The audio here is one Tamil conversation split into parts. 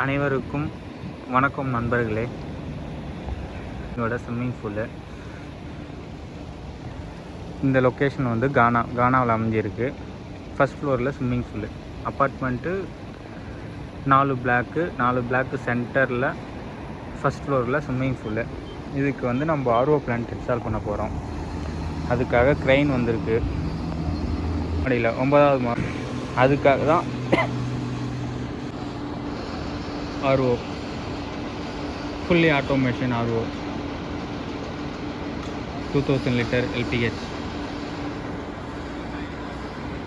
அனைவருக்கும் வணக்கம் நண்பர்களே. என்னோட ஸ்விம்மிங் பூலு இந்த லொக்கேஷன் வந்து கானா கானாவில் அமைஞ்சிருக்கு. ஃபஸ்ட் ஃப்ளோரில் ஸ்விம்மிங் பூலு அப்பார்ட்மெண்ட்டு நாலு பிளாக்கு நாலு பிளாக்கு சென்டரில் ஃபஸ்ட் ஃப்ளோரில் ஸ்விம்மிங் பூலு இதுக்கு வந்து நம்ம ஆர்ஓ பிளான்ட் இன்ஸ்டால் பண்ண போகிறோம் அதுக்காக க்ரைன் வந்திருக்கு. மாடியில் ஒன்பதாவது மா அதுக்காக தான் RO fully automation RO two thousand litre LPH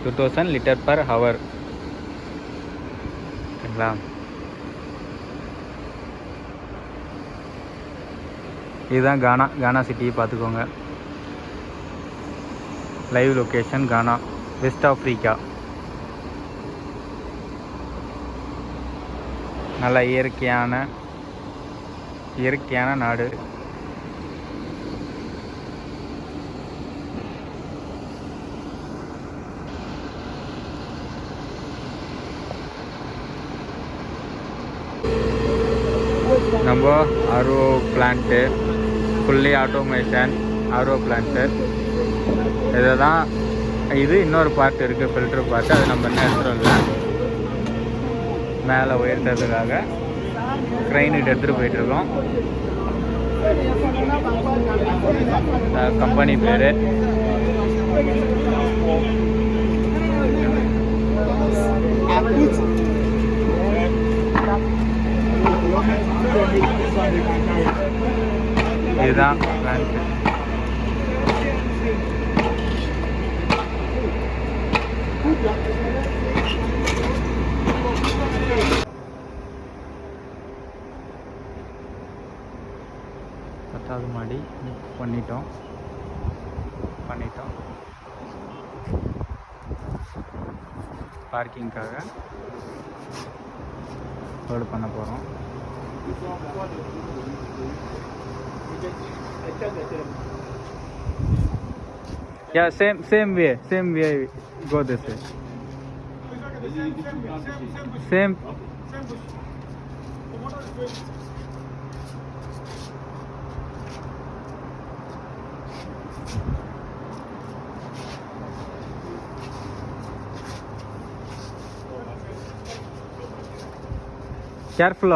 two thousand litre per hour சரிங்களா இதுதான் கானா கானா சிட்டியை பார்த்துக்கோங்க. Live location Ghana West Africa நல்ல இயற்கையான இயற்கையான நாடு. நம்ம RO plant fully automation RO plant இதை தான் இது இன்னொரு பார்ட் இருக்குது ஃபில்ட்ரு பார்ட்டு அது நம்ம என்ன எடுத்துகிட்டு இல்லை மேலே உயர்த்துறதுக்காக க்ரைனுக்கு எடுத்துகிட்டு போயிட்டுருக்கோம். கம்பெனி பேர். இதுதான் பிளான்ட்டு பத்தாவது மாடி பண்ணிட்டோம் பண்ணிட்டோம் பார்க்கிங்காக ரோடு பண்ண போகிறோம் Yeah, same same way, same way. Go this way. Same. Careful, careful